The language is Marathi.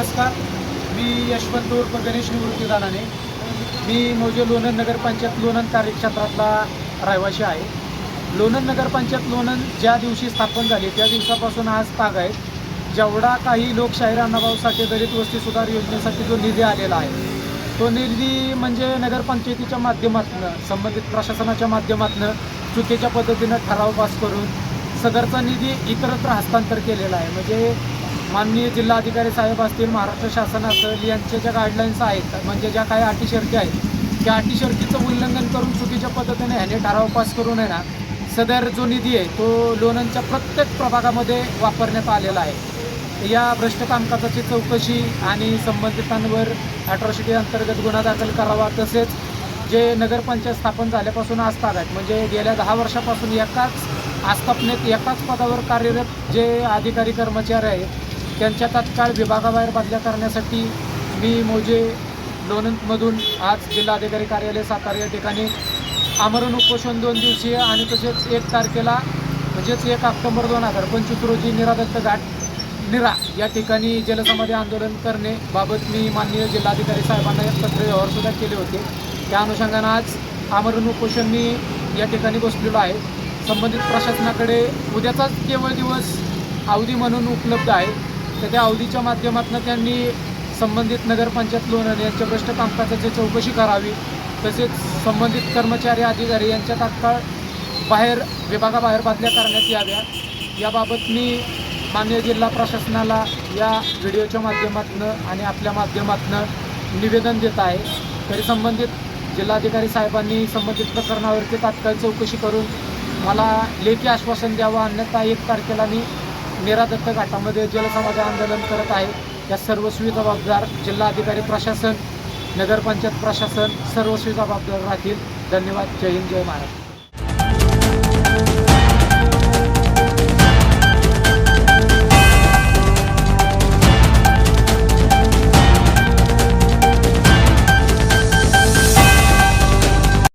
नमस्कार. मी यशवंत उर्फ गणेश निवृत्ती दानाने मी मोजे लोणंद नगरपंचायत लोणंद कार्यक्षेत्रातला रहिवासी आहे. लोणंद नगरपंचायत लोणंद ज्या दिवशी स्थापन झाली त्या दिवसापासून आज ताग आहे. जेवढा काही लोकशाहीर अण्णाभाऊ दलित वस्ती सुधार योजनेसाठी जो निधी आलेला आहे तो निधी म्हणजे नगरपंचायतीच्या माध्यमातून संबंधित प्रशासनाच्या माध्यमातून चुकीच्या पद्धतीनं ठराव पास करून सदरचा निधी इतरत्र हस्तांतर केलेला आहे. म्हणजे माननीय जिल्हाधिकारी साहेब असतील महाराष्ट्र शासन असेल यांच्या ज्या गाईडलाईन्स आहेत म्हणजे ज्या काही अटी शर्ती आहेत त्या अटी शर्तीचं उल्लंघन करून चुकीच्या पद्धतीने ह्याने ठराव पास करून आहे ना सदर जो निधी आहे तो लोणंदच्या प्रत्येक प्रभागामध्ये वापरण्यात आलेला आहे. या भ्रष्ट कामकाजाची चौकशी आणि संबंधितांवर अॅट्रॉसिटी अंतर्गत गुन्हा दाखल करावा तसेच जे नगरपंचायत स्थापन झाल्यापासून आस्थाप आहेत म्हणजे गेल्या दहा वर्षापासून एकाच आस्थापनेत एकाच पदावर कार्यरत जे अधिकारी कर्मचारी आहेत त्यांच्या तात्काळ विभागाबाहेर बदल्या करण्यासाठी मी मोजे लोणंदमधून आज जिल्हाधिकारी कार्यालय सातारा या ठिकाणी आमरण उपोषण दोन दिवसीय आणि तसेच एक तारखेला म्हणजेच एक ऑक्टोबर दोन हजार पंचवीस रोजी निरादत्त घाट निरा या ठिकाणी जलसमाधी आंदोलन करणे बाबत मी माननीय जिल्हाधिकारी साहेबांना एक पत्र व्यवहारसुद्धा केले होते. त्या अनुषंगानं आज आमरण उपोषण मी या ठिकाणी बसलेलो आहे. संबंधित प्रशासनाकडे उद्याचाच केवळ दिवस अवधी म्हणून उपलब्ध आहे. तर त्या अवधीच्या माध्यमातून त्यांनी संबंधित नगरपंचायत लोणंद यांच्या भ्रष्ट कामकाजाची चौकशी करावी तसेच संबंधित कर्मचारी अधिकारी यांच्या तात्काळ बाहेर विभागाबाहेर बदल्या करण्यात याव्या. याबाबत मी मान्य जिल्हा प्रशासनाला या व्हिडिओच्या माध्यमातून आणि आपल्या माध्यमातून निवेदन देत आहे. तरी संबंधित जिल्हाधिकारी साहेबांनी संबंधित प्रकरणावरती तात्काळ चौकशी करून मला लेखी आश्वासन द्यावं. अन्यथा एक तारखेला मी मेरा दत्त घाटामध्ये जलसमाज आंदोलन करत आहे. या सर्व सुई जबाबदार जिल्हाधिकारी प्रशासन नगरपंचायत प्रशासन सर्व सुई जबाबदार राहतील. धन्यवाद. जय हिंद जय महाराष्ट्र.